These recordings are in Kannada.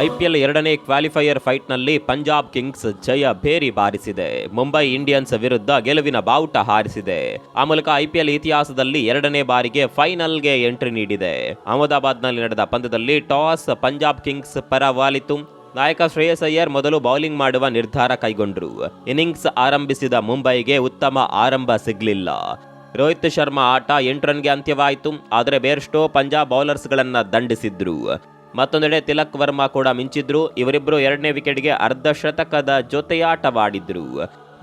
ಐಪಿಎಲ್ ಎರಡನೇ ಕ್ವಾಲಿಫೈಯರ್ ಫೈಟ್ನಲ್ಲಿ ಪಂಜಾಬ್ ಕಿಂಗ್ಸ್ ಜಯ ಭೇರಿ ಬಾರಿಸಿದೆ. ಮುಂಬೈ ಇಂಡಿಯನ್ಸ್ ವಿರುದ್ಧ ಗೆಲುವಿನ ಬಾವುಟ ಹಾರಿಸಿದೆ. ಆ ಮೂಲಕ ಐಪಿಎಲ್ ಇತಿಹಾಸದಲ್ಲಿ ಎರಡನೇ ಬಾರಿಗೆ ಫೈನಲ್ಗೆ ಎಂಟ್ರಿ ನೀಡಿದೆ. ಅಹಮದಾಬಾದ್ನಲ್ಲಿ ನಡೆದ ಪಂದ್ಯದಲ್ಲಿ ಟಾಸ್ ಪಂಜಾಬ್ ಕಿಂಗ್ಸ್ ಪರ ವಾಲಿತು. ನಾಯಕ ಶ್ರೇಯಸ್ ಅಯ್ಯರ್ ಮೊದಲು ಬೌಲಿಂಗ್ ಮಾಡುವ ನಿರ್ಧಾರ ಕೈಗೊಂಡರು. ಇನ್ನಿಂಗ್ಸ್ ಆರಂಭಿಸಿದ ಮುಂಬೈಗೆ ಉತ್ತಮ ಆರಂಭ ಸಿಗಲಿಲ್ಲ. ರೋಹಿತ್ ಶರ್ಮಾ ಆಟ ಎಂಟು ರನ್ಗೆ ಅಂತ್ಯವಾಯಿತು. ಆದರೆ ಬೇರ್ಸ್ಟೋ ಪಂಜಾಬ್ ಬೌಲರ್ಸ್ಗಳನ್ನು ದಂಡಿಸಿದ್ರು. ಮತ್ತೊಂದೆಡೆ ತಿಲಕ್ ವರ್ಮಾ ಕೂಡ ಮಿಂಚಿದ್ರು. ಇವರಿಬ್ಬರು ಎರಡನೇ ವಿಕೆಟ್ಗೆ ಅರ್ಧ ಶತಕದ ಜೊತೆಯಾಟವಾಡಿದ್ರು.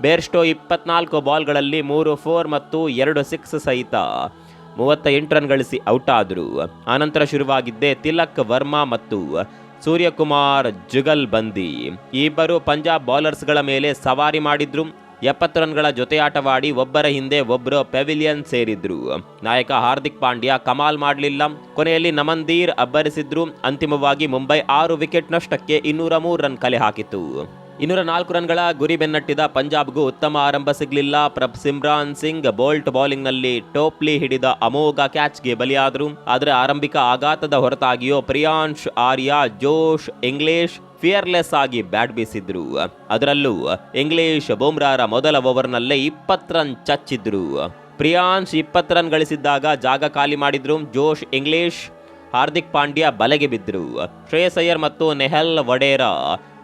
ಬೇರ್ಸ್ಟೋ ಇಪ್ಪತ್ನಾಲ್ಕು ಬಾಲ್ಗಳಲ್ಲಿ ಮೂರು ಫೋರ್ ಮತ್ತು ಎರಡು ಸಿಕ್ಸ್ ಸಹಿತ ಮೂವತ್ತ ಎಂಟು ರನ್ ಗಳಿಸಿ ಔಟ್ ಆದರು ಆನಂತರ ಶುರುವಾಗಿದ್ದೇ ತಿಲಕ್ ವರ್ಮಾ ಮತ್ತು ಸೂರ್ಯಕುಮಾರ್ ಜುಗಲ್ ಬಂದಿ ಇಬ್ಬರು ಪಂಜಾಬ್ ಬೌಲರ್ಸ್ಗಳ ಮೇಲೆ ಸವಾರಿ ಮಾಡಿದ್ರು. ಎಪ್ಪತ್ತು ರನ್ಗಳ ಜೊತೆಯಾಟವಾಡಿ ಒಬ್ಬರ ಹಿಂದೆ ಒಬ್ಬರು ಪೆವಿಲಿಯನ್ ಸೇರಿದ್ರು. ನಾಯಕ ಹಾರ್ದಿಕ್ ಪಾಂಡ್ಯ ಕಮಾಲ್ ಮಾಡಲಿಲ್ಲ. ಕೊನೆಯಲ್ಲಿ ನಮಂದೀರ್ ಅಬ್ಬರಿಸಿದ್ರು. ಅಂತಿಮವಾಗಿ ಮುಂಬೈ ಆರು ವಿಕೆಟ್ ನಷ್ಟಕ್ಕೆ ಇನ್ನೂರ ಮೂರು ರನ್ ಕಲೆ ಹಾಕಿತು ಇನ್ನೂರ ನಾಲ್ಕು ರನ್ಗಳ ಗುರಿ ಬೆನ್ನಟ್ಟಿದ ಪಂಜಾಬ್ಗೂ ಉತ್ತಮ ಆರಂಭ ಸಿಗಲಿಲ್ಲ. ಪ್ರಭ್ ಸಿಮ್ರಾನ್ ಸಿಂಗ್ ಬೋಲ್ಟ್ ಬೌಲಿಂಗ್ನಲ್ಲಿ ಟೋಪ್ಲಿ ಹಿಡಿದ ಅಮೋಘ ಕ್ಯಾಚ್ಗೆ ಬಲಿಯಾದರು. ಆದರೆ ಆರಂಭಿಕ ಆಘಾತದ ಹೊರತಾಗಿಯೂ Priyansh, Arya, Josh Inglis fearless ಆಗಿ ಬ್ಯಾಟ್ ಬೀಸಿದ್ರು. ಅದರಲ್ಲೂ ಇಂಗ್ಲಿಷ್ ಬೋಮ್ರಾರ ಮೊದಲ ಓವರ್ನಲ್ಲೇ ಇಪ್ಪತ್ತು ರನ್ ಚಚ್ಚಿದ್ರು. ಪ್ರಿಯಾಂಶ್ ಇಪ್ಪತ್ತು ರನ್ ಗಳಿಸಿದ್ದಾಗ ಜಾಗ ಖಾಲಿ ಮಾಡಿದ್ರು. ಜೋಶ್ ಇಂಗ್ಲಿಷ್ ಹಾರ್ದಿಕ್ ಪಾಂಡ್ಯ ಬಲೆಗೆ ಬಿದ್ದರು ಶ್ರೇಯಸ್ ಅಯ್ಯರ್ ಮತ್ತು ನೆಹಲ್ ವಡೇರಾ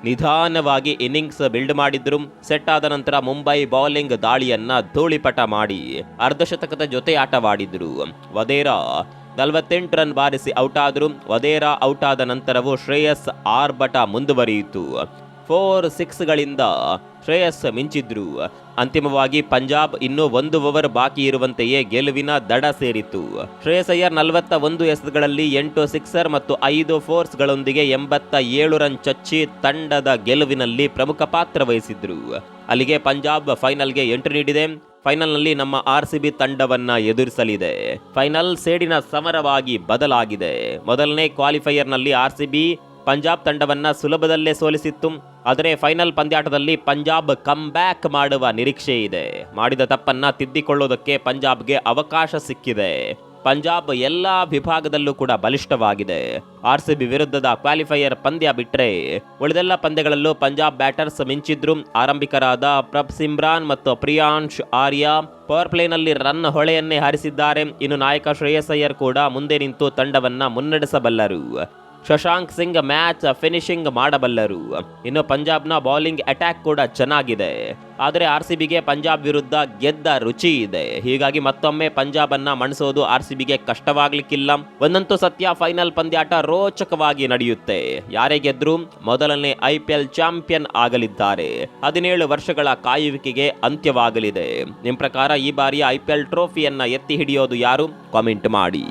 ನಿಧಾನವಾಗಿ ಇನ್ನಿಂಗ್ಸ್ ಬಿಲ್ಡ್ ಮಾಡಿದ್ರು. ಸೆಟ್ ಆದ ನಂತರ ಮುಂಬೈ ಬೌಲಿಂಗ್ ದಾಳಿಯನ್ನ ಧೂಳಿಪಟ ಮಾಡಿ ಅರ್ಧಶತಕದ ಜೊತೆ ಆಟವಾಡಿದ್ರು. ವದೇರಾ ನಲವತ್ತೆಂಟು ರನ್ ಬಾರಿಸಿ ಔಟ್ ಆದ್ರು ವದೇರಾ ಔಟ್ ಆದ ನಂತರವೂ ಶ್ರೇಯಸ್ ಆರ್ಭಟ ಮುಂದುವರಿಯಿತು. ಫೋರ್ ಸಿಕ್ಸ್ಗಳಿಂದ ಶ್ರೇಯಸ್ ಮಿಂಚಿದ್ರು. ಅಂತಿಮವಾಗಿ ಪಂಜಾಬ್ ಇನ್ನೂ ಒಂದು ಓವರ್ ಬಾಕಿ ಇರುವಂತೆಯೇ ಗೆಲುವಿನ ದಡ ಸೇರಿತು ಶ್ರೇಯಸ್ ಅಯ್ಯರ್ ನಲವತ್ತ ಒಂದು ಎಸೆತಗಳಲ್ಲಿ ಎಂಟು ಸಿಕ್ಸರ್ ಮತ್ತು ಐದು ಫೋರ್ಸ್ಗಳೊಂದಿಗೆ ಎಂಬತ್ತ ಏಳು ರನ್ ಚಚ್ಚಿ ತಂಡದ ಗೆಲುವಿನಲ್ಲಿ ಪ್ರಮುಖ ಪಾತ್ರ ವಹಿಸಿದ್ರು. ಅಲ್ಲಿಗೆ ಪಂಜಾಬ್ ಫೈನಲ್ಗೆ ಎಂಟ್ರಿ ನೀಡಿದೆ. ಫೈನಲ್ನಲ್ಲಿ ನಮ್ಮ ಆರ್ ಸಿ ಬಿ ತಂಡವನ್ನ ಎದುರಿಸಲಿದೆ. ಫೈನಲ್ ಸೇಡಿನ ಸಮರವಾಗಿ ಬದಲಾಗಿದೆ. ಮೊದಲನೇ ಕ್ವಾಲಿಫೈಯರ್ನಲ್ಲಿ ಆರ್ ಸಿ ಬಿ ಪಂಜಾಬ್ ತಂಡವನ್ನ ಸುಲಭದಲ್ಲೇ ಸೋಲಿಸಿತ್ತು. ಆದರೆ ಫೈನಲ್ ಪಂದ್ಯಾಟದಲ್ಲಿ ಪಂಜಾಬ್ ಕಮ್ ಬ್ಯಾಕ್ ಮಾಡುವ ನಿರೀಕ್ಷೆ ಇದೆ. ಮಾಡಿದ ತಪ್ಪನ್ನ ತಿದ್ದಿಕೊಳ್ಳೋದಕ್ಕೆ ಪಂಜಾಬ್ಗೆ ಅವಕಾಶ ಸಿಕ್ಕಿದೆ. ಪಂಜಾಬ್ ಎಲ್ಲ ವಿಭಾಗದಲ್ಲೂ ಕೂಡ ಬಲಿಷ್ಠವಾಗಿದೆ. ಆರ್ ಸಿ ಬಿ ವಿರುದ್ಧದ ಕ್ವಾಲಿಫೈಯರ್ ಪಂದ್ಯ ಬಿಟ್ರೆ ಉಳಿದೆಲ್ಲ ಪಂದ್ಯಗಳಲ್ಲೂ ಪಂಜಾಬ್ ಬ್ಯಾಟರ್ಸ್ ಮಿಂಚಿದ್ರು. ಆರಂಭಿಕರಾದ ಪ್ರಭ್ ಸಿಮ್ರಾನ್ ಮತ್ತು ಪ್ರಿಯಾಂಶ್ ಆರ್ಯ ಪವರ್ ಪ್ಲೇನಲ್ಲಿ ರನ್ ಹೊಳೆಯನ್ನೇ ಹಾರಿಸಿದ್ದಾರೆ. ಇನ್ನು ನಾಯಕ ಶ್ರೇಯಸ್ ಅಯ್ಯರ್ ಕೂಡ ಮುಂದೆ ನಿಂತು ತಂಡವನ್ನ ಮುನ್ನಡೆಸಬಲ್ಲರು. ಶಶಾಂಕ್ ಸಿಂಗ್ ಮ್ಯಾಚ್ ಫಿನಿಶಿಂಗ್ ಮಾಡಬಲ್ಲರು. ಇನ್ನು ಪಂಜಾಬ್ನ ಬೌಲಿಂಗ್ ಅಟ್ಯಾಕ್ ಕೂಡ ಚೆನ್ನಾಗಿದೆ. ಆದರೆ ಆರ್ ಸಿ ಬಿಗೆ ಪಂಜಾಬ್ ವಿರುದ್ಧ ಗೆದ್ದ ರುಚಿ ಇದೆ. ಹೀಗಾಗಿ ಮತ್ತೊಮ್ಮೆ ಪಂಜಾಬ್ ಅನ್ನ ಮಣಿಸೋದು ಆರ್ ಸಿ ಬಿಗೆ ಕಷ್ಟವಾಗ್ಲಿಕ್ಕಿಲ್ಲ. ಒಂದಂತೂ ಸತ್ಯ, ಫೈನಲ್ ಪಂದ್ಯಾಟ ರೋಚಕವಾಗಿ ನಡೆಯುತ್ತೆ. ಯಾರೇ ಗೆದ್ರು ಮೊದಲನೇ ಐ ಪಿ ಎಲ್ ಚಾಂಪಿಯನ್ ಆಗಲಿದ್ದಾರೆ. ಹದಿನೇಳು ವರ್ಷಗಳ ಕಾಯುವಿಕೆಗೆ ಅಂತ್ಯವಾಗಲಿದೆ. ನಿಮ್ಮ ಪ್ರಕಾರ ಈ ಬಾರಿಯ ಐ ಪಿ ಎಲ್ ಟ್ರೋಫಿಯನ್ನ ಎತ್ತಿ ಹಿಡಿಯೋದು ಯಾರು? ಕಾಮೆಂಟ್ ಮಾಡಿ.